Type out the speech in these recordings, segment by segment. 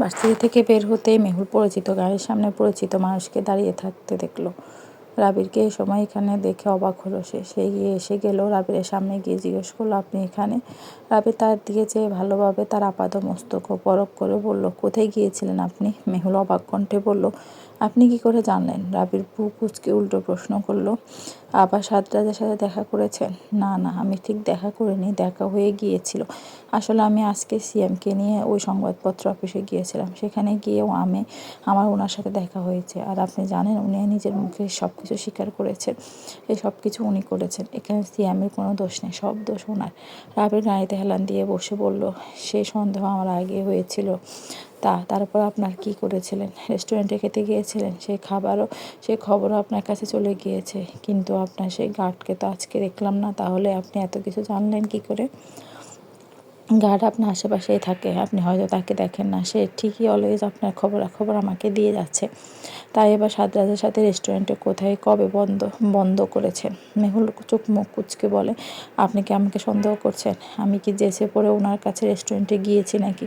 Varsity থেকে বের হতেই মেহুল পরিচিত, গাড়ির সামনে পরিচিত মানুষকে দাঁড়িয়ে থাকতে দেখল। রাবিরকে এই সময় এখানে দেখে অবাক হলো সে। সে গিয়ে এসে গেল রাবিরের সামনে গিয়ে জিজ্ঞেস করল, আপনি এখানে? রাবির তার দিকে চেয়ে ভালোভাবে তার আপাত মস্তক পরক করে বলল, কোথায় গিয়েছিলেন আপনি? মেহুল অবাক কণ্ঠে বলল, আপনি কি করে জানলেন? রাবির ভু কুচকে উল্টো প্রশ্ন করল আবার সাতরাজের সাথে দেখা করেছেন। না না, আমি ঠিক দেখা করিনি, দেখা হয়ে গিয়েছিল। আসলে আমি আজকে সিএমকে নিয়ে ওই সংবাদপত্র অফিসে গিয়েছিলাম। সেখানে গিয়েও আমি আমার ওনার সাথে দেখা হয়েছে। আর আপনি জানেন, উনি নিজের মুখে সব কিছু স্বীকার করেছেন। এই সব কিছু উনি করেছেন। এখানে সিএমের কোনো দোষ নেই, সব দোষ ওনার। রাবের গাড়িতে হেলান দিয়ে বসে বলল, সে সন্দেহ আমার আগে হয়েছিল। তা, তারপর আপনার কি করেছিলেন? রেস্টুরেন্টে খেতে গিয়েছিলেন? সেই খাবারও সেই খবরও আপনার কাছে চলে গিয়েছে। কিন্তু আপনার সেই গার্ডকে তো আজকে দেখলাম না তাহলে আপনি এত কিছু জানলেন কি করে? গার্ড আপনার আশেপাশেই থাকে। আপনি হয়তো তাকে দেখেন না। সে ঠিকই অলওয়েজ আপনার খবরাখবর আমাকে দিয়ে যাচ্ছে। তাই এবার সাদরাজের সাথে রেস্টুরেন্টে কোথায়, কবে বন্ধ বন্ধ করেছেন মেহুল চোখ মুখ কুচকে বলে, আপনি কি আমাকে সন্দেহ করছেন? আমি কি জেসে পড়ে ওনার কাছে রেস্টুরেন্টে গিয়েছি নাকি?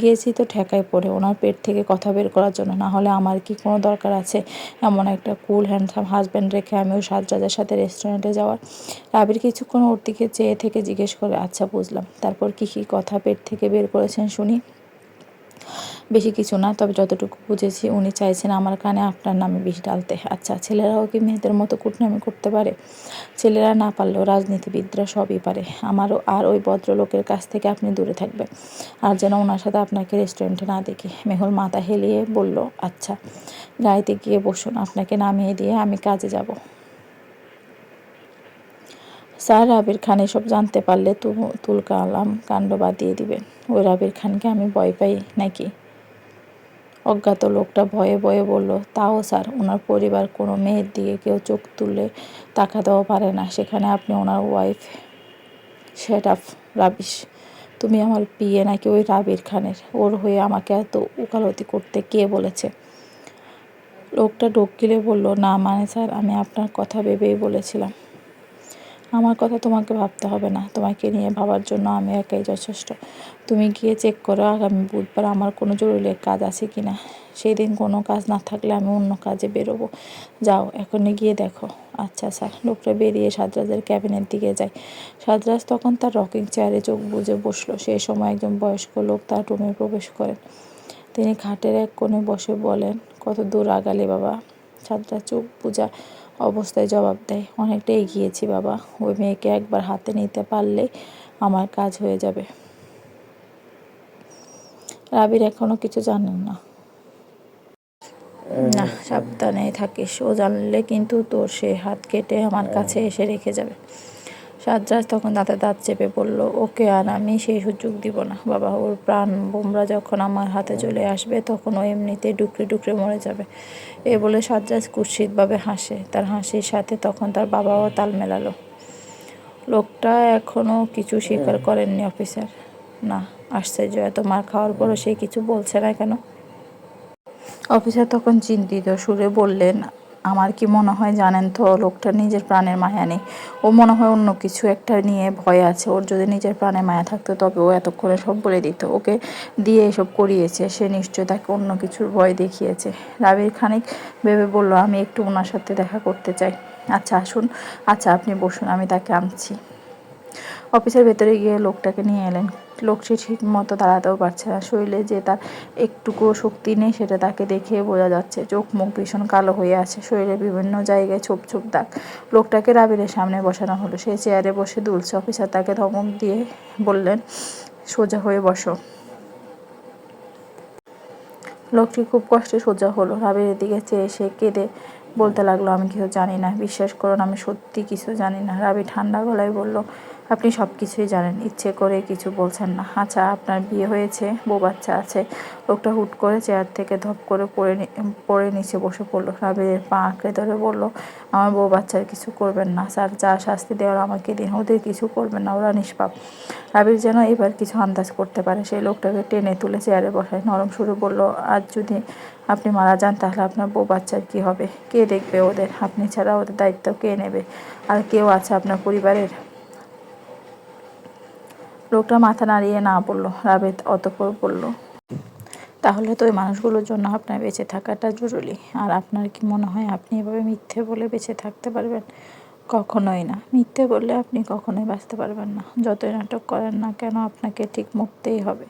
গিয়েছি তো ঠেকায় পড়ে ওনার পেট থেকে কথা বের করার জন্য। না হলে আমার কি কোনো দরকার আছে? এমন একটা কুল হ্যান্ডসাম হাজব্যান্ড রেখে আমি ওই সাদরাজের সাথে রেস্টুরেন্টে যাওয়ার। রাবির কিছুক্ষণ ওর দিকে চেয়ে থেকে জিজ্ঞেস করে আচ্ছা বুঝলাম। তারপর কি কী কথা পেট থেকে বের করেছেন শুনি। বেশি কিছু না, তবে যতটুকু বুঝেছি উনি চাইছেন আমার কানে আপনার নামে বিষ ডালতে আচ্ছা ছেলেরাও কি মেয়েদের মতো কুটনামি করতে পারে? ছেলেরা না পারলেও রাজনীতিবিদরা সবই পারে। আমারও আর ওই ভদ্রলোকের কাছ থেকে আপনি দূরে থাকবেন। আর যেন ওনার সাথে আপনাকে রেস্টুরেন্টে না দেখি। মেহুল মাথা হেলিয়ে বলল আচ্ছা গাড়িতে গিয়ে বসুন, আপনাকে নামিয়ে দিয়ে আমি কাজে যাব। স্যার রাবির খান এসব জানতে পারলে তুল কালাম কাণ্ড বাদিয়ে দিবেন ওই রাবির খানকে আমি ভয় পাই নাকি? অজ্ঞাত লোকটা ভয়ে ভয়ে বলল, তাও স্যার, ওনার পরিবার কোনো মেয়ের দিকে কেউ চোখ তুলে তাকাতেও পারে না। সেখানে আপনি ওনার ওয়াইফ সেট আপ রাবিশ তুমি আমার বিয়ে নাকি ওই রাবির খানের? ওর হয়ে আমাকে এত উকালতি করতে কে বলেছে? লোকটা ডোক গিলে বলল, না মানে স্যার, আমি আপনার কথা ভেবেই বলেছিলাম। আমার কথা তোমাকে ভাবতে হবে না। তোমাকে নিয়ে ভাবার জন্য আমি একাই যথেষ্ট। তুমি গিয়ে চেক করো আগামী বুধবার আমার কোনো জরুরি কাজ আছে কি না সেই দিন কোনো কাজ না থাকলে আমি অন্য কাজে বেরোবো। যাও, এখনই গিয়ে দেখো। আচ্ছা স্যার, লোকটা বেরিয়ে সাদরাজের ক্যাবিনের দিকে যায়। সাদরাজ তখন তার রকিং চেয়ারে চোখ বুঝে বসল। সেই সময় একজন বয়স্ক লোক তার রুমে প্রবেশ করেন। তিনি খাটের এক কোণে বসে বলেন, কত দূর আগালে বাবা? সাদরাজ চোখ বুঝা অবস্থায় জবাব দেয় অনেকটা এগিয়েছি বাবা ওই মেয়েকে একবার হাতে নিতে পারলে আমার কাজ হয়ে যাবে। রাবির এখনও কিছু জানেন না। না। সাবধানে থাকিস ও জানলে কিন্তু তোর সে হাত কেটে আমার কাছে এসে রেখে যাবে। সাজ্জাদ তখন দাঁতে দাঁত চেপে বলল ওকে আর আমি সেই সুযোগ দিব না, বাবা। ওর প্রাণ বোমরা যখন আমার হাতে চলে আসবে, তখন ও এমনিতেই ডুকরে ডুকরে মরে যাবে। এ বলে সাজ্জাদ কুৎসিতভাবে হাসে। তার হাসির সাথে তখন তার বাবাও তাল মেলালো। লোকটা এখনও কিছু স্বীকার করেননি, অফিসার। না আশ্চর্য এত মার খাওয়ার পরও সে কিছু বলছে না কেন? অফিসার তখন চিন্তিত সুরে বললেন আমার কি মনে হয় জানেন তো, লোকটা নিজের প্রাণের মায়া নেই। ও মনে হয় অন্য কিছু একটা নিয়ে ভয় আছে। ওর যদি নিজের প্রাণের মায়া থাকতো, তবে ও এতক্ষণে সব বলে দিত। ওকে দিয়ে এসব করিয়েছে। সে নিশ্চয় তাকে অন্য কিছুর ভয় দেখিয়েছে। রাবির খানিক ভেবে বলল, আমি একটু ওনার সাথে দেখা করতে চাই। আচ্ছা আসুন। আচ্ছা আপনি বসুন, আমি তাকে আনছি। অফিসের ভেতরে গিয়ে লোকটাকে নিয়ে এলেন। লোকটি ঠিক মতো দাঁড়াতেও পারছে না। শরীরে যে তার একটুকুও শক্তি নেই, সেটা তাকে দেখে বোঝা যাচ্ছে, চোখ মুখ ভীষণ কালো হয়ে আছে। শরীরে বিভিন্ন জায়গায় ছোপ ছোপ দাগ। লোকটাকে রাবিরের সামনে বসানো হলো। সে চেয়ারে বসে দুলছে। অফিসার তাকে ধমক দিয়ে বললেন, সোজা হয়ে বসো। লোকটি খুব কষ্টে সোজা হলো। রাবিরের দিকে চেয়ে সে কেঁদে বলতে লাগল, আমি কিছু জানি না। বিশ্বাস করুন, আমি সত্যি কিছু জানি না। রাবি ঠান্ডা গলায় বলল আপনি সব কিছুই জানেন, ইচ্ছে করে কিছু বলছেন না। আচ্ছা আপনার বিয়ে হয়েছে, বউ বাচ্চা আছে। লোকটা হুট করে চেয়ার থেকে ধপ করে পড়ে পড়ে নিচে বসে পড়ল রাবির পা আঁকড়ে ধরে বলল, আমার বউ বাচ্চার কিছু করবেন না, স্যার, যা শাস্তি দেওয়ার আমাকে দিন, ওদের কিছু করবেন না, ওরা নিষ্পাপ। রাবির যেন এবার কিছু আন্দাজ করতে পারে, সেই লোকটাকে টেনে তুলে চেয়ারে বসায়, নরম সুরে বলল, আজ যদি আপনি মারা যান, তাহলে আপনার বউ বাচ্চার কী হবে? কে দেখবে ওদের? আপনি ছাড়া ওদের দায়িত্ব কে নেবে? আর কেউ আছে আপনার পরিবারের? লোকটা মাথা নাড়িয়ে না বলল রাবেদ অতপর বলল, তাহলে তো ওই মানুষগুলোর জন্য আপনার বেঁচে থাকাটা জরুরি। আর আপনার কি মনে হয় আপনি এভাবে মিথ্যে বলে বেঁচে থাকতে পারবেন? কখনোই না। মিথ্যে বললে আপনি কখনোই বাঁচতে পারবেন না। যতই নাটক করেন না কেন আপনাকে ঠিক মরতেই হবে।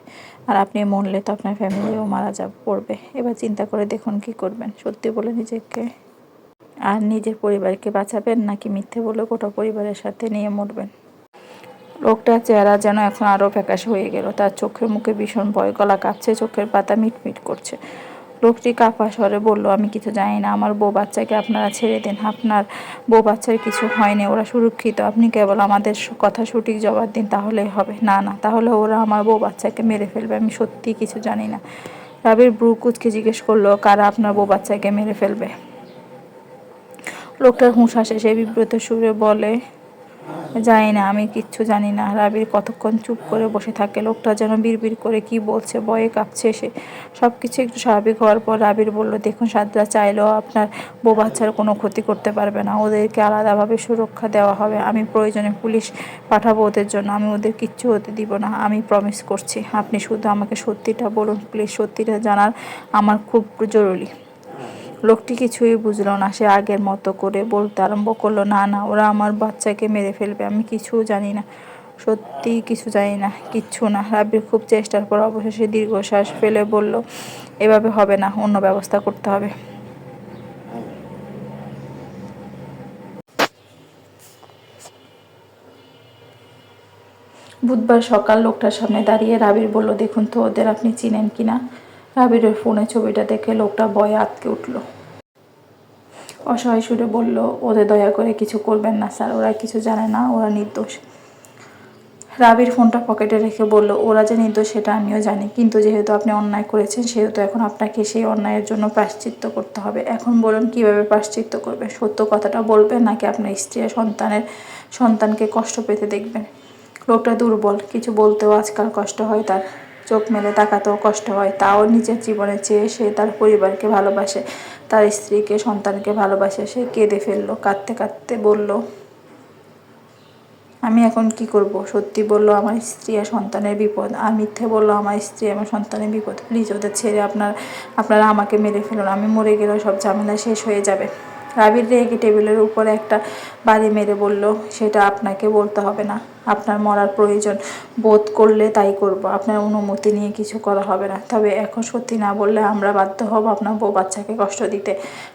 আর আপনি মরলে তো আপনার ফ্যামিলিও মারা যা পড়বে। এবার চিন্তা করে দেখুন কি করবেন। সত্যি বলে নিজেকে আর নিজের পরিবারকে বাঁচাবেন নাকি মিথ্যে বলে গোটা পরিবারের সাথে নিয়ে মরবেন? লোকটার চেহারা যেন এখন আরও ফ্যাকাশে হয়ে গেল। তার চোখের মুখে ভীষণ ভয়, গলা কাঁপছে, চোখের পাতা মিটমিট করছে। লোকটি কাপা স্বরে বলল, আমি কিছু জানি না, আমার বউ বাচ্চাকে আপনারা ছেড়ে দিন। আপনার বউ বাচ্চার কিছু হয়নি, ওরা সুরক্ষিত। আপনি কেবল আমাদের কথা সঠিক জবাব দিন, তাহলেই হবে। না না, তাহলে ওরা আমার বউ বাচ্চাকে মেরে ফেলবে, আমি সত্যি কিছু জানি না। রাবির ব্রু কুচকে জিজ্ঞেস করল, কারা আপনার বউ বাচ্চাকে মেরে ফেলবে? লোকটার হুঁশ আসে সে বিব্রত সুরে বলে জানি না, আমি কিচ্ছু জানি না। রাবির কতক্ষণ চুপ করে বসে থাকে, লোকটা যেন বিড়বিড় করে কি বলছে বয়ে কাঁপছে সে। সব কিছু একটু স্বাভাবিক হওয়ার পর রাবির বলল, দেখুন সাদরা, চাইলেও আপনার বউ বাচ্চার কোনো ক্ষতি করতে পারবে না। ওদেরকে আলাদাভাবে সুরক্ষা দেওয়া হবে। আমি প্রয়োজনে পুলিশ পাঠাবো ওদের জন্য। আমি ওদের কিচ্ছু হতে দিব না। আমি প্রমিস করছি। আপনি শুধু আমাকে সত্যিটা বলুন। প্লিজ সত্যিটা জানার আমার খুব জরুরি। লোকটি কিছুই বুঝলো না, সে আগের মতো করে বলতে আরম্ভ করল, না না, ওরা আমার বাচ্চাকে মেরে ফেলবে, আমি কিছু জানি না সত্যি কিছু জানি না, কিচ্ছু না। রাবির খুব চেষ্টার পর অবশেষে দীর্ঘশ্বাস ফেলে বলল, এভাবে হবে না, অন্য ব্যবস্থা করতে হবে। বুধবার সকাল লোকটার সামনে দাঁড়িয়ে রাবির বলল, দেখুন তো, ওদের আপনি চিনেন কি না রাবিরের ফোনে ছবিটা দেখে লোকটা ভয়ে আটকে উঠল। অসহায় সুরে বলল, ওদের দয়া করে কিছু করবেন না স্যার, ওরা কিছু জানে না, ওরা নির্দোষ। রাবির ফোনটা পকেটে রেখে বলল, ওরা যে নির্দোষ সেটা আমিও জানি, কিন্তু যেহেতু আপনি অন্যায় করেছেন, সেহেতু এখন আপনাকে সেই অন্যায়ের জন্য প্রাশ্চিত্য করতে হবে। এখন বলুন, কীভাবে প্রাশ্চিত্য করবেন? সত্য কথাটা বলবেন নাকি আপনার স্ত্রী সন্তানের সন্তানকে কষ্ট পেতে দেখবেন? লোকটা দুর্বল, কিছু বলতেও আজকাল কষ্ট হয় তার। চোখ মেলে তাকাতেও কষ্ট হয়, তাও নিজের জীবনে চেয়ে সে তার পরিবারকে ভালোবাসে, তার স্ত্রীকে, সন্তানকে ভালোবাসে, সে কেঁদে ফেলল, কাঁদতে কাঁদতে বলল, আমি এখন কি করব? সত্যি বলল, আমার স্ত্রী আর সন্তানের বিপদ, আর মিথ্যে বলল, আমার স্ত্রী আমার সন্তানের বিপদ। প্লিজ ওদের ছেড়ে আপনার, আপনারা আমাকে মেরে ফেলুন, আমি মরে গেলেও সব ঝামেলা শেষ হয়ে যাবে। রাবির রেগে টেবিলের উপরে একটা বাড়ি মেরে বলল, সেটা আপনাকে বলতে হবে না। আপনার মরার প্রয়োজন। বোধ করলে তাই করব। আপনার অনুমতি নিয়ে কিছু করা হবে না। তবে এখন সত্যি না বললে আমরা বাধ্য হব আপনার বউ বাচ্চাকে কষ্ট দিতে।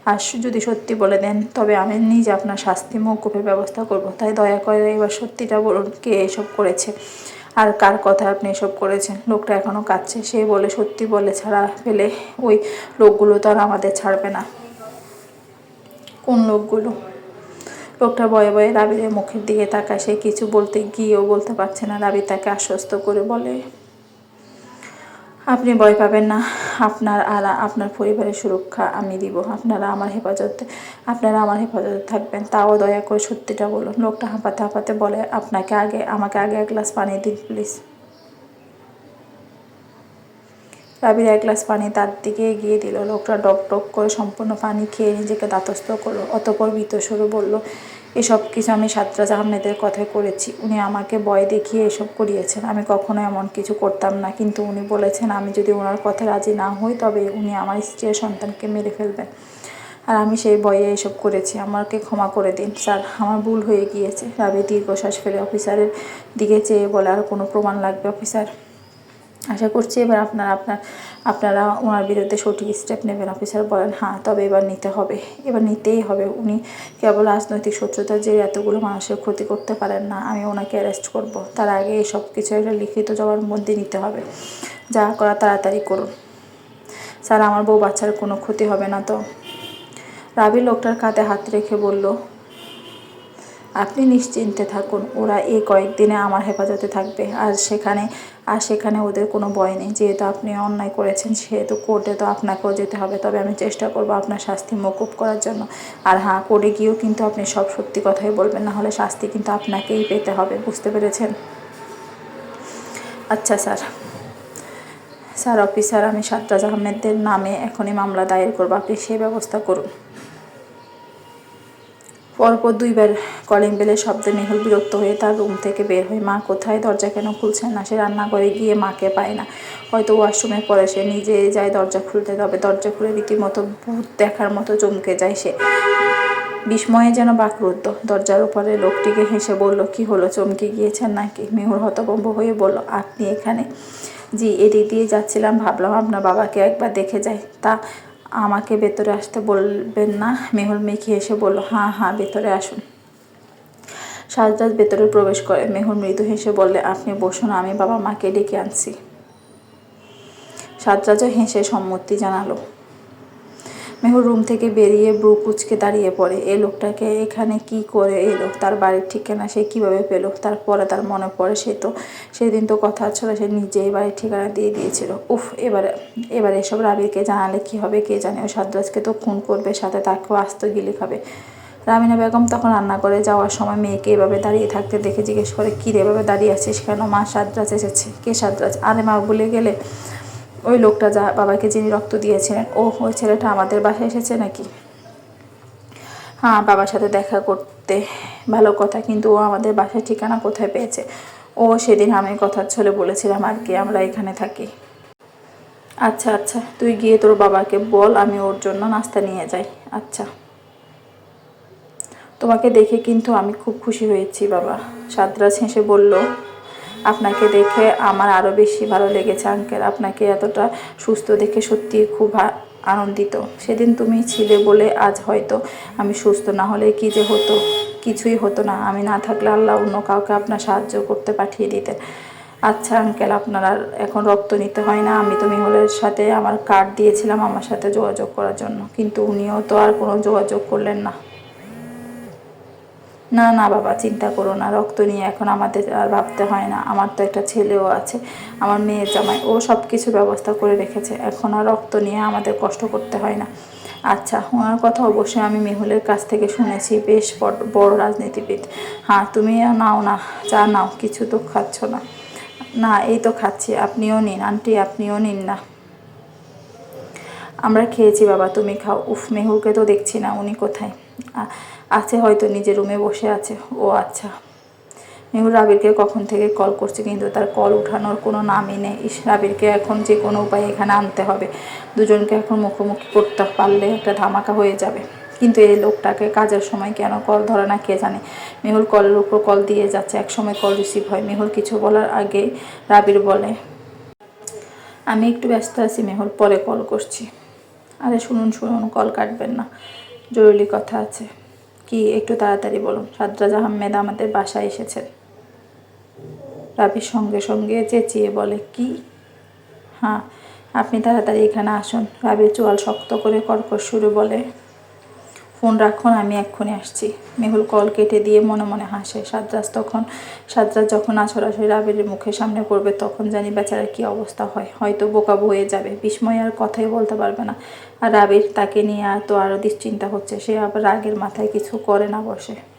আর যদি সত্যি বলে দেন, তবে আমি নিজে আপনার শাস্তি মৌকুফের ব্যবস্থা করব। তাই দয়া করে এবার সত্যিটা বলুন, কে এসব করেছে? আর কার কথা আপনি এসব করেছেন? লোকটা এখনও কাঁদছে। সে বলে, সত্যি বলে ছাড়া ফেলে ওই লোকগুলো তো আর আমাদের ছাড়বে না। কোন লোকগুলো? লোকটা বয়ে বয়ে রাবিরের মুখের দিকে তাকায়। সে কিছু বলতে গিয়েও বলতে পারছে না। রাবি তাকে আশ্বস্ত করে বলে, আপনি ভয় পাবেন না। আপনার আর আপনার পরিবারের সুরক্ষা আমি দিব। আপনারা আমার হেফাজতে, আপনারা আমার হেফাজতে থাকবেন। তাও দয়া করে সত্যিটা বলুন। লোকটা হাঁপাতে হাঁপাতে বলে, আপনাকে আগে, আমাকে আগে এক গ্লাস পানি দিন, প্লিজ। রাবির এক গ্লাস পানি তার দিকে এগিয়ে দিল। লোকটা ডক ডক করে সম্পূর্ণ পানি খেয়ে নিজেকে দাতস্থ করল। অতপর বিতস্বরে বলল, এসব কিছু আমি সাতরাজ আহমেদের কথায় করেছি। উনি আমাকে ভয় দেখিয়ে এসব করিয়েছেন। আমি কখনো এমন কিছু করতাম না। কিন্তু উনি বলেছেন, আমি যদি ওনার কথা রাজি না হই, তবে উনি আমার স্ত্রী সন্তানকে মেরে ফেলবেন। আর আমি সেই ভয়ে এসব করেছি। আমাকে ক্ষমা করে দিন, স্যার। আমার ভুল হয়ে গিয়েছে। রাবি দীর্ঘশ্বাস ফেলে অফিসারের দিকে চেয়ে বলে, আর কোনো প্রমাণ লাগবে, অফিসার? আশা করছি এবার আপনার আপনার, আপনারা ওনার বিরুদ্ধে সঠিক স্টেপ নেবেন অফিসার বলেন হ্যাঁ তবে এবার নিতে হবে। এবার নিতেই হবে। উনি কেবল রাজনৈতিক শত্রুতার যে এতগুলো মানুষের ক্ষতি করতে পারেন না। আমি ওনাকে অ্যারেস্ট করব। তার আগে সব কিছু একটা লিখিত মধ্যে নিতে হবে। যা করা তাড়াতাড়ি করুন। স্যার, আমার বউ বাচ্চার কোনো ক্ষতি হবে না তো? রাবি লোকটার কাঁধে হাত রেখে বলল আপনি নিশ্চিন্তে থাকুন, ওরা এই কয়েকদিনে আমার হেফাজতে থাকবে। আর সেখানে আর সেখানে ওদের কোনো ভয় নেই। যেহেতু আপনি অন্যায় করেছেন, সেহেতু কোর্টে তো আপনাকেও যেতে হবে। তবে আমি চেষ্টা করব আপনার শাস্তি মকুব করার জন্য। আর হ্যাঁ কোর্টে গিয়েও কিন্তু আপনি সব সত্যি কথাই বলবেন না হলে শাস্তি কিন্তু আপনাকেই পেতে হবে। বুঝতে পেরেছেন? আচ্ছা স্যার। স্যার, অফিসার আমি সাতরাজ আহমেদের নামে এখনই মামলা দায়ের করব। আপনি সেই ব্যবস্থা করুন। পরপর দুইবার কলিং বেলের শব্দে মেহুল বিরক্ত হয়ে তার রুম থেকে বের হয়, মা, কোথায়? দরজা কেন খুলছে না? সে রান্নাঘরে গিয়ে মাকে পায় না। হয়তো ওয়াশরুমে পরে সে নিজে যায় দরজা খুলতে, তবে দরজা খুলে রীতিমতো ভূত দেখার মতো চমকে যায় সে। বিস্ময়ে যেন বাকরুদ্ধ। দরজার উপরে লোকটিকে হেসে বলল, কি হলো? চমকে গিয়েছেন নাকি? মেহুর হতভম্ব হয়ে বলল, আপনি এখানে? জি, এদিক দিয়ে যাচ্ছিলাম, ভাবলাম আপনার বাবাকে একবার দেখে যাই। তা আমাকে ভেতরে আসতে বলবেন না। মেহুল মেখে এসে বলল হ্যাঁ হ্যাঁ ভেতরে আসুন। সাজরাজ ভেতরে প্রবেশ করে মেহুল মৃদু হেসে বললে, আপনি বসুন, আমি বাবা মাকে ডেকে আনছি। সাজরাজও হেসে সম্মতি জানালো। মেহুর রুম থেকে বেরিয়ে ব্রু কুচকে দাঁড়িয়ে পড়ে। এই লোকটাকে এখানে কি করে এলো? তার বাড়ির ঠিকানা সে কীভাবে পেল? তারপরে তার মনে পড়ে সে তো, সেদিন তো কথা ছিল সে নিজেই বাড়ির ঠিকানা দিয়ে দিয়েছিল। উফ, এবারে, এবার এসব রাবিরকে জানালে কি হবে কে জানে? ও সাদ্রাজকে তো খুন করবে, সাথে তাকেও আস্ত গিলে খাবে। রামিনা বেগম তখন রান্না করে যাওয়ার সময় মেয়েকে এভাবে দাঁড়িয়ে থাকতে দেখে জিজ্ঞেস করে, কী রে, এভাবে দাঁড়িয়ে আছিস কেন? মা সাদ্রাজ এসেছে। কে সাদ্রাজ? আরে মা বলে গেলে? ওই লোকটা যা বাবাকে যিনি রক্ত দিয়েছিলেন ও ওই ছেলেটা আমাদের বাসায় এসেছে নাকি? হ্যাঁ বাবার সাথে দেখা করতে। ভালো কথা, কিন্তু ও আমাদের বাসার ঠিকানা কোথায় পেয়েছে? ও, সেদিন আমি কথা ছলে বলেছিলাম আর কি, আমরা এখানে থাকি। আচ্ছা আচ্ছা তুই গিয়ে তোর বাবাকে বল, আমি ওর জন্য নাস্তা নিয়ে যাই। আচ্ছা। তোমাকে দেখে কিন্তু আমি খুব খুশি হয়েছি, বাবা। সাদরাজ হেসে বলল আপনাকে দেখে আমার আরও বেশি ভালো লেগেছে আঙ্কেল আপনাকে এতটা সুস্থ দেখে সত্যি খুব আনন্দিত। সেদিন তুমি ছিলে বলে আজ হয়তো আমি সুস্থ, না হলে কি যে হতো, কিছুই হতো না। আমি না থাকলে আল্লাহ অন্য কাউকে আপনার সাহায্য করতে পাঠিয়ে দিতেন। আচ্ছা আঙ্কেল আপনার আর এখন রক্ত নিতে হয় না। আমি তো মেহুলের সাথে আমার কার্ড দিয়েছিলাম আমার সাথে যোগাযোগ করার জন্য। কিন্তু উনিও তো আর কোনো যোগাযোগ করলেন না। না না বাবা, চিন্তা করো না, রক্ত নিয়ে এখন আমাদের আর ভাবতে হয় না। আমার তো একটা ছেলেও আছে, আমার মেয়ের জামাই, ও সব কিছু ব্যবস্থা করে রেখেছে। এখন আর রক্ত নিয়ে আমাদের কষ্ট করতে হয় না। আচ্ছা ওনার কথা অবশ্যই আমি মেহুলের কাছ থেকে শুনেছি, বেশ বড় রাজনীতিবিদ। হ্যাঁ তুমি নাও না, চা নাও, কিছু তো খাচ্ছ না। না, এই তো খাচ্ছি, আপনিও নিন, আন্টি আপনিও নিন না। আমরা খেয়েছি বাবা, তুমি খাও। উফ, মেহুলকে তো দেখছি না, উনি কোথায়? আছে হয়তো নিজের রুমে বসে আছে। ও আচ্ছা। মেহুল রাবিরকে কখন থেকে কল করছে কিন্তু তার কল উঠানোর কোনো নামই নেই। ইস, রাবিরকে এখন যে কোনো উপায়ে এখানে আনতে হবে। দুজনকে এখন মুখোমুখি করতে পারলে একটা ধামাকা হয়ে যাবে। কিন্তু এই লোকটাকে কাজের সময় কেন কল ধরে না কে জানে? মেহুল কলের উপর কল দিয়ে যাচ্ছে। এক সময় কল রিসিভ হয়। মেহুল কিছু বলার আগে রাবির বলে, আমি একটু ব্যস্ত আছি মেহুল, পরে কল করছি। আরে শুনুন শুনুন কল কাটবেন না। জরুরি কথা আছে। কি, একটু তাড়াতাড়ি বলুন। সাদরাজ আহমেদ আমাদের বাসায় এসেছেন। রাবির সঙ্গে সঙ্গে চেঁচিয়ে বলে, কি? হ্যাঁ আপনি তাড়াতাড়ি এখানে আসুন। রাবির চোয়াল শক্ত করে কর্কশ শুরু বলে ফোন রাখুন আমি এক্ষুনি আসছি। মেহুল কল কেটে দিয়ে মনে মনে হাসে। সাদরাজ তখন সাদরাজ যখন আছড়াছড়ি রাবের মুখের সামনে পড়বে, তখন জানি বেচারার কী অবস্থা হয়। হয়তো বোকা বয়ে যাবে। বিস্ময় আর কথাই বলতে পারবে না। আর রাবির তাকে নিয়ে আর তো আরও দুশ্চিন্তা হচ্ছে, সে আবার রাগের মাথায় কিছু করে না বসে।